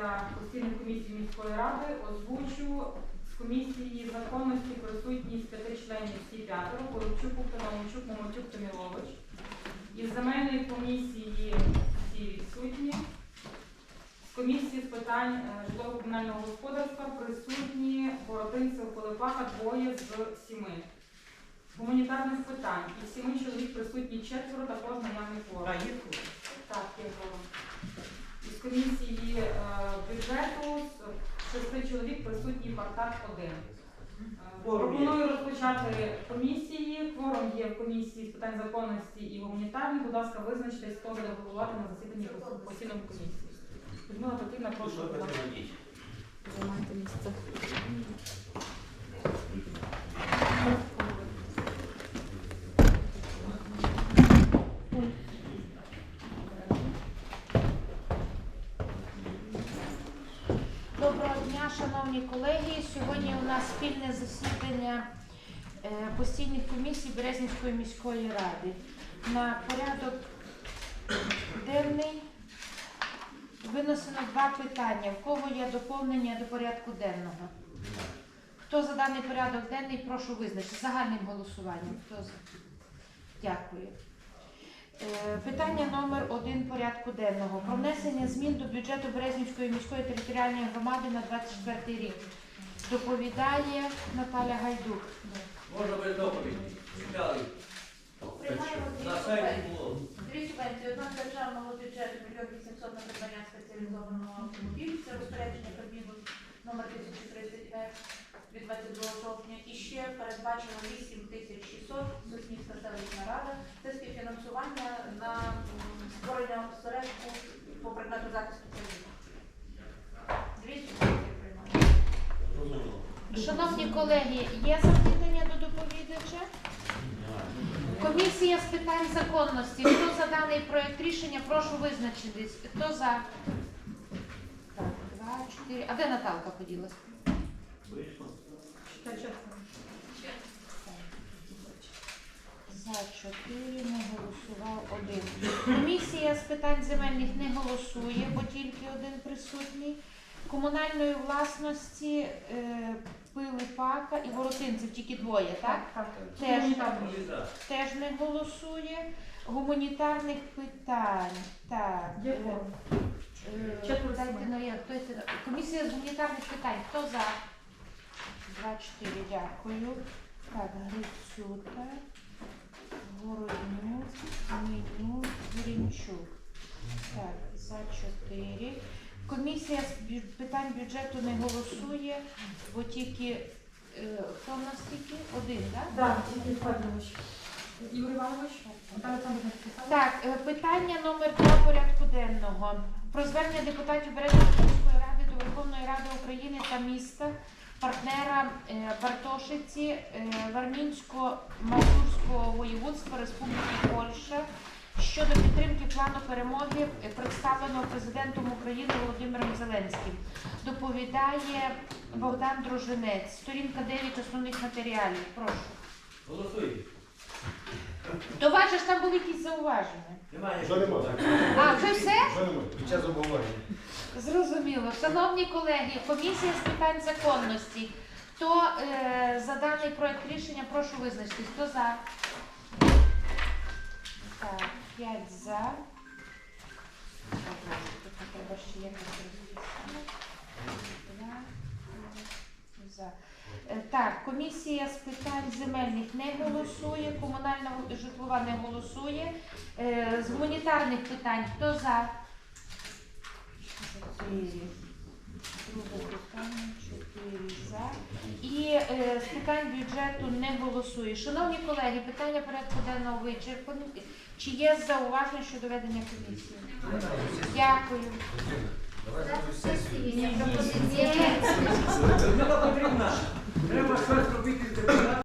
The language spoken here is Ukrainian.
складається постійних комісій міської ради. Озвучу з комісії законності присутність п'яти членів всі п'ятеро. Коробчук, Наумчук, Момотюк, Томілович. Із земельної комісії всі відсутні. З комісії з питань е, житлово-комунального господарства присутні Боротинцев Пилипака двоє з сіми. Гуманітарних питань із сіми чоловік присутні четверо, також наявний форум. Так, є форум. Із комісії е, бюджету з шести чоловік присутній паркат один. Е. Пропоную розпочати комісії. Кворум є в комісії з питань законності і гуманітарних. Будь ласка, визначтесь, хто буде головувати на засіданні постійної комісії. Людмила Петрівна, прошу. Що нас спільне засідання е, постійних комісій Березнівської міської ради. На порядок денний винесено два питання. В кого є доповнення до порядку денного? Хто за даний порядок денний, прошу визначити загальним голосуванням. Хто за? Дякую. Е, Питання номер один порядку денного. Про внесення змін до бюджету Березнівської міської територіальної громади на 24 рік. Доповідає Наталя Гайдук. Можна без доповіді. Читали. Приймаємо дві На сайті субвенції. було. Дві субвенції. Одна з державного бюджету мільйон 800 на придбання спеціалізованого автомобілю. Це розпорядження Кабміну номер 1030 F від 22 жовтня. І ще передбачено 8600 Соснівська селищна рада. Це співфінансування на створення осередку по предмету захисту цивільних. Дві субвенції приймаємо. Розуміло. Шановні колеги, є запитання до доповідача? Комісія з питань законності. Хто за даний проект рішення, прошу визначитись. Хто за? Так, два, чотири. А де Наталка поділася? За чотири не голосував один. Комісія з питань земельних не голосує, бо тільки один присутній. Комунальної власності е, Пилипака і Воротинців тільки двоє, так? Теж. Теж не голосує. Гуманітарних питань. Так. Е, е, Четверо дайте, ну, як, хто це? Комісія з гуманітарних питань. Хто за? Два, чотири, дякую. Так, Грицюта, Городнюк, Меню, Гринчук. Так, за чотири. Комісія з бю- питань бюджету не голосує, бо тільки е, хто в нас тільки? Один, так? Так, Ігор Федорович. Ігор Іванович, Наталя Олександровна підписала? Так, е, питання номер два порядку денного. Про звернення депутатів Березівської міської ради до Верховної Ради України та міста, партнера е, Бартошиці е, Вармінсько-Мазурського воєводства Республіки Польща щодо підтримки плану перемоги, е, представленого президентом України Володимиром Зеленським. Доповідає Богдан Дружинець, сторінка 9 основних матеріалів. Прошу. Голосуй. До вас ж там були якісь зауваження. Немає. Що нема? А, вже все? Немає? Під час обговорення. Зрозуміло. Шановні колеги, комісія з питань законності. Хто е, за даний проект рішення, прошу визначитись. Хто за? Так, п'ять за. Так, тут треба ще якось за. Е, Так, комісія з питань земельних не голосує, комунальна житлова не голосує. Е, З гуманітарних питань хто за? Друге питання, чотири за. І е, з питань бюджету не голосує. Шановні колеги, питання порядку денного вичерпані. Чи є зауваження щодо ведення комісії? Дякую. Сесійні пропозиція. Треба щось робити з депутатами.